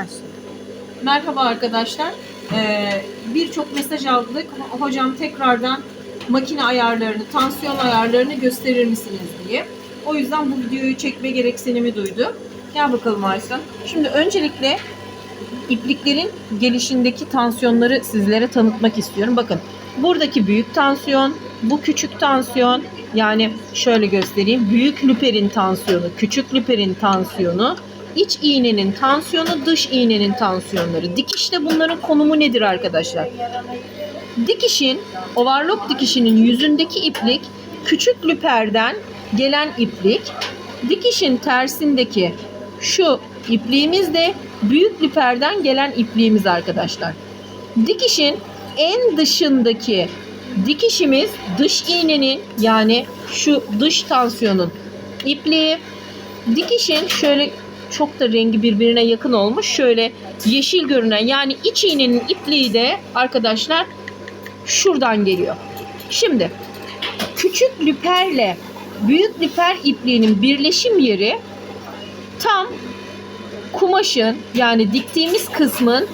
Başladı. Merhaba arkadaşlar. Ee, Birçok mesaj aldık. Ho- Hocam tekrardan makine ayarlarını, tansiyon ayarlarını gösterir misiniz diye. O yüzden bu videoyu çekme gereksinimi duydu. Gel bakalım Aysun. Şimdi öncelikle ipliklerin gelişindeki tansiyonları sizlere tanıtmak istiyorum. Bakın buradaki büyük tansiyon, bu küçük tansiyon. Yani şöyle göstereyim. Büyük lüperin tansiyonu, küçük lüperin tansiyonu, iç iğnenin tansiyonu, dış iğnenin tansiyonları. Dikişte bunların konumu nedir arkadaşlar? Dikişin, overlock dikişinin yüzündeki iplik küçük lüperden gelen iplik. Dikişin tersindeki şu ipliğimiz de büyük lüperden gelen ipliğimiz arkadaşlar. Dikişin en dışındaki dikişimiz dış iğnenin yani şu dış tansiyonun ipliği. Dikişin şöyle çok da rengi birbirine yakın olmuş. Şöyle yeşil görünen yani iç iğnenin ipliği de arkadaşlar şuradan geliyor. Şimdi küçük lüperle büyük lüper ipliğinin birleşim yeri tam kumaşın yani diktiğimiz kısmın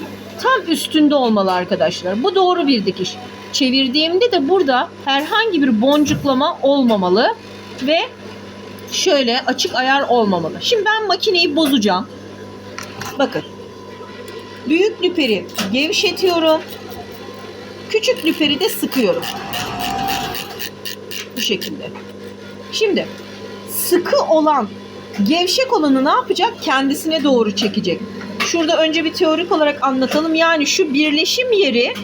tam üstünde olmalı arkadaşlar. Bu doğru bir dikiş. Çevirdiğimde de burada herhangi bir boncuklama olmamalı ve şöyle açık ayar olmamalı. Şimdi ben makineyi bozacağım. Bakın. Büyük lüperi gevşetiyorum. Küçük lüperi de sıkıyorum. Bu şekilde. Şimdi sıkı olan gevşek olanı ne yapacak? Kendisine doğru çekecek. Şurada önce bir teorik olarak anlatalım. Yani şu birleşim yeri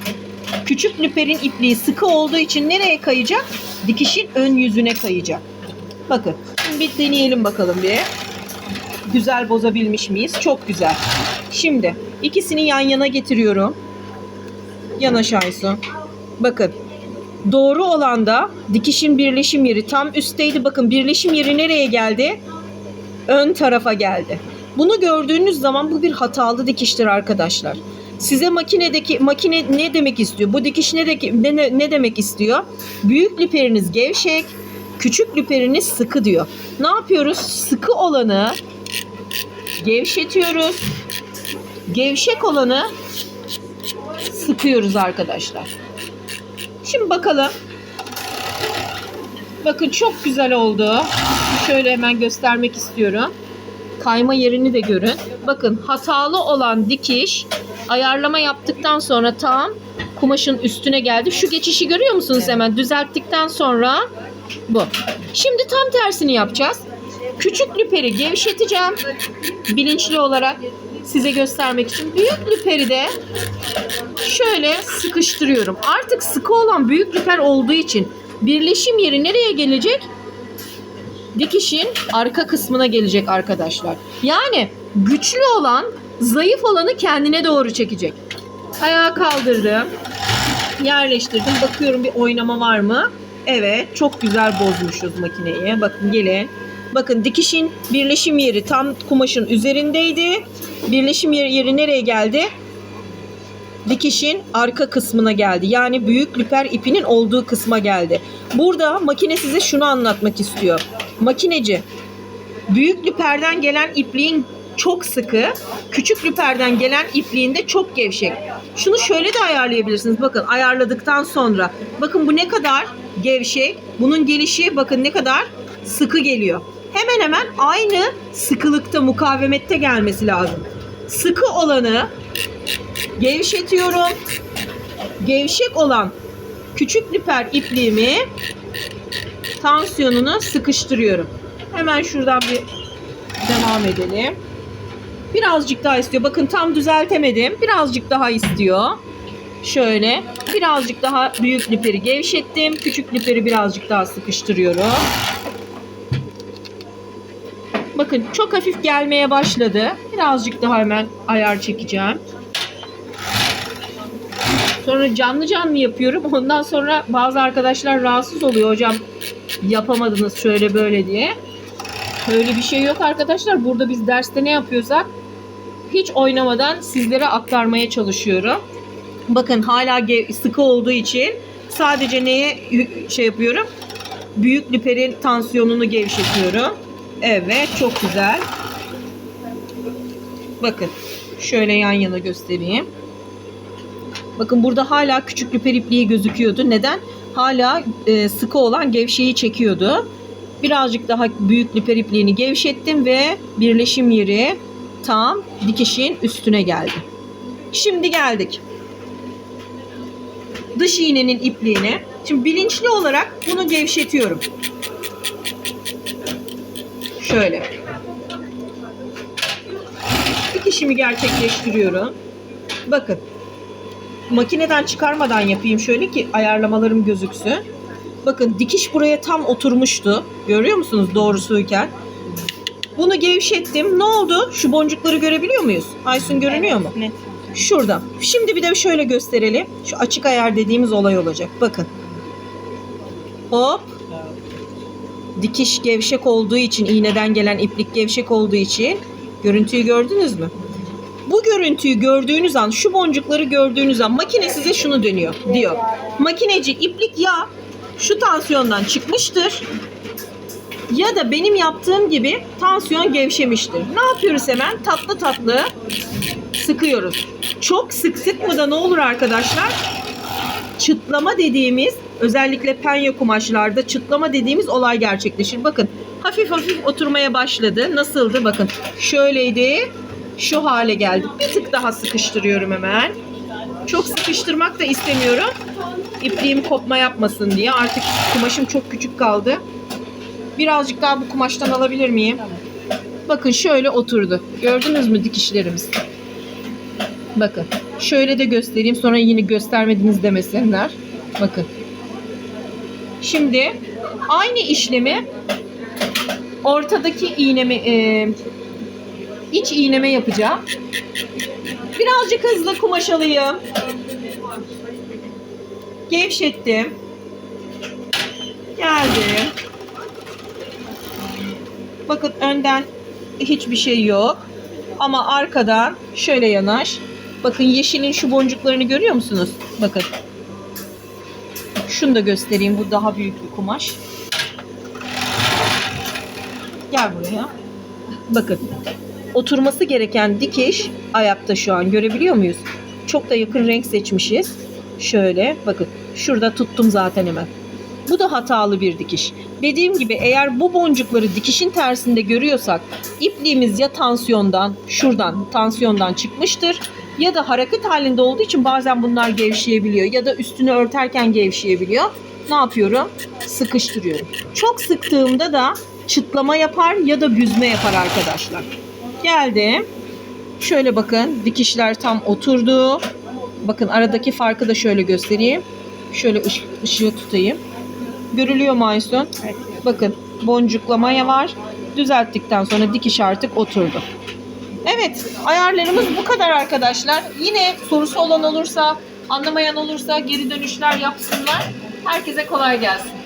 küçük lüperin ipliği sıkı olduğu için nereye kayacak? Dikişin ön yüzüne kayacak. Bakın şimdi bir deneyelim bakalım bir. Güzel bozabilmiş miyiz? Çok güzel. Şimdi ikisini yan yana getiriyorum. Yanaş Aysu. Bakın doğru olan da dikişin birleşim yeri tam üstteydi. Bakın birleşim yeri nereye geldi? Ön tarafa geldi. Bunu gördüğünüz zaman bu bir hatalı dikiştir arkadaşlar. Size makinedeki makine ne demek istiyor? Bu dikiş ne, ne, ne demek istiyor? Büyük lüperiniz gevşek, küçük lüperiniz sıkı diyor. Ne yapıyoruz? Sıkı olanı gevşetiyoruz. Gevşek olanı sıkıyoruz arkadaşlar. Şimdi bakalım. Bakın çok güzel oldu. Şöyle hemen göstermek istiyorum. Kayma yerini de görün. Bakın hatalı olan dikiş ayarlama yaptıktan sonra tam kumaşın üstüne geldi. Şu geçişi görüyor musunuz hemen? Düzelttikten sonra bu. Şimdi tam tersini yapacağız. Küçük lüperi gevşeteceğim. Bilinçli olarak size göstermek için. Büyük lüperi de şöyle sıkıştırıyorum. Artık sıkı olan büyük lüper olduğu için birleşim yeri nereye gelecek? Dikişin arka kısmına gelecek arkadaşlar. Yani güçlü olan zayıf olanı kendine doğru çekecek. Ayağı kaldırdım. Yerleştirdim. Bakıyorum bir oynama var mı? Evet. Çok güzel bozmuşuz makineyi. Bakın gelin. Bakın dikişin birleşim yeri tam kumaşın üzerindeydi. Birleşim yeri, yeri nereye geldi? dikişin arka kısmına geldi. Yani büyük lüper ipinin olduğu kısma geldi. Burada makine size şunu anlatmak istiyor. Makineci büyük lüperden gelen ipliğin çok sıkı, küçük lüperden gelen ipliğin de çok gevşek. Şunu şöyle de ayarlayabilirsiniz. Bakın ayarladıktan sonra. Bakın bu ne kadar gevşek. Bunun gelişi bakın ne kadar sıkı geliyor. Hemen hemen aynı sıkılıkta, mukavemette gelmesi lazım. Sıkı olanı gevşetiyorum. Gevşek olan küçük lüper ipliğimi tansiyonunu sıkıştırıyorum. Hemen şuradan bir devam edelim. Birazcık daha istiyor. Bakın tam düzeltemedim. Birazcık daha istiyor. Şöyle birazcık daha büyük lüperi gevşettim. Küçük lüperi birazcık daha sıkıştırıyorum. Bakın çok hafif gelmeye başladı. Birazcık daha hemen ayar çekeceğim. Sonra canlı canlı yapıyorum. Ondan sonra bazı arkadaşlar rahatsız oluyor hocam yapamadınız şöyle böyle diye. Öyle bir şey yok arkadaşlar. Burada biz derste ne yapıyorsak hiç oynamadan sizlere aktarmaya çalışıyorum. Bakın hala sıkı olduğu için sadece neye şey yapıyorum? Büyük lüperin tansiyonunu gevşetiyorum. Evet çok güzel. Bakın Şöyle yan yana göstereyim. Bakın burada hala küçük lüper ipliği gözüküyordu. Neden? Hala e, sıkı olan gevşeyi çekiyordu. Birazcık daha büyük lüper ipliğini gevşettim ve birleşim yeri tam dikişin üstüne geldi. Şimdi geldik. Dış iğnenin ipliğine. Şimdi bilinçli olarak bunu gevşetiyorum. Şöyle. Dikişimi gerçekleştiriyorum. Bakın. Makineden çıkarmadan yapayım şöyle ki ayarlamalarım gözüksün. Bakın dikiş buraya tam oturmuştu. Görüyor musunuz doğrusuyken? Bunu gevşettim. Ne oldu? Şu boncukları görebiliyor muyuz? Aysun görünüyor mu? Net. Şurada. Şimdi bir de şöyle gösterelim. Şu açık ayar dediğimiz olay olacak. Bakın. Hop. Dikiş gevşek olduğu için, iğneden gelen iplik gevşek olduğu için görüntüyü gördünüz mü? Bu görüntüyü gördüğünüz an, şu boncukları gördüğünüz an makine size şunu dönüyor, diyor. Makineci iplik ya şu tansiyondan çıkmıştır ya da benim yaptığım gibi tansiyon gevşemiştir. Ne yapıyoruz hemen? Tatlı tatlı sıkıyoruz. Çok sık sıkmadan ne olur arkadaşlar? Çıtlama dediğimiz özellikle penye kumaşlarda çıtlama dediğimiz olay gerçekleşir. Bakın hafif hafif oturmaya başladı. Nasıldı? Bakın şöyleydi. Şu hale geldi. Bir tık daha sıkıştırıyorum hemen. Çok sıkıştırmak da istemiyorum. İpliğim kopma yapmasın diye. Artık kumaşım çok küçük kaldı. Birazcık daha bu kumaştan alabilir miyim? Bakın şöyle oturdu. Gördünüz mü dikişlerimiz? Bakın. Şöyle de göstereyim. Sonra yine göstermediniz demesinler. Bakın. Şimdi aynı işlemi ortadaki iğnemi e, iç iğneme yapacağım. Birazcık hızlı kumaş alayım. Gevşettim. Geldi. Bakın önden hiçbir şey yok. Ama arkadan şöyle yanaş. Bakın yeşilin şu boncuklarını görüyor musunuz? Bakın. Şunu da göstereyim. Bu daha büyük bir kumaş. Gel buraya. Bakın. Oturması gereken dikiş ayakta şu an. Görebiliyor muyuz? Çok da yakın renk seçmişiz. Şöyle bakın. Şurada tuttum zaten hemen. Bu da hatalı bir dikiş. Dediğim gibi eğer bu boncukları dikişin tersinde görüyorsak ipliğimiz ya tansiyondan, şuradan tansiyondan çıkmıştır ya da hareket halinde olduğu için bazen bunlar gevşeyebiliyor ya da üstünü örterken gevşeyebiliyor. Ne yapıyorum? Sıkıştırıyorum. Çok sıktığımda da çıtlama yapar ya da büzme yapar arkadaşlar. Geldim. Şöyle bakın dikişler tam oturdu. Bakın aradaki farkı da şöyle göstereyim. Şöyle ış- ışığı tutayım. Görülüyor mu Aysun? Evet. Bakın boncuklamaya var. Düzelttikten sonra dikiş artık oturdu. Evet ayarlarımız bu kadar arkadaşlar. Yine sorusu olan olursa, anlamayan olursa geri dönüşler yapsınlar. Herkese kolay gelsin.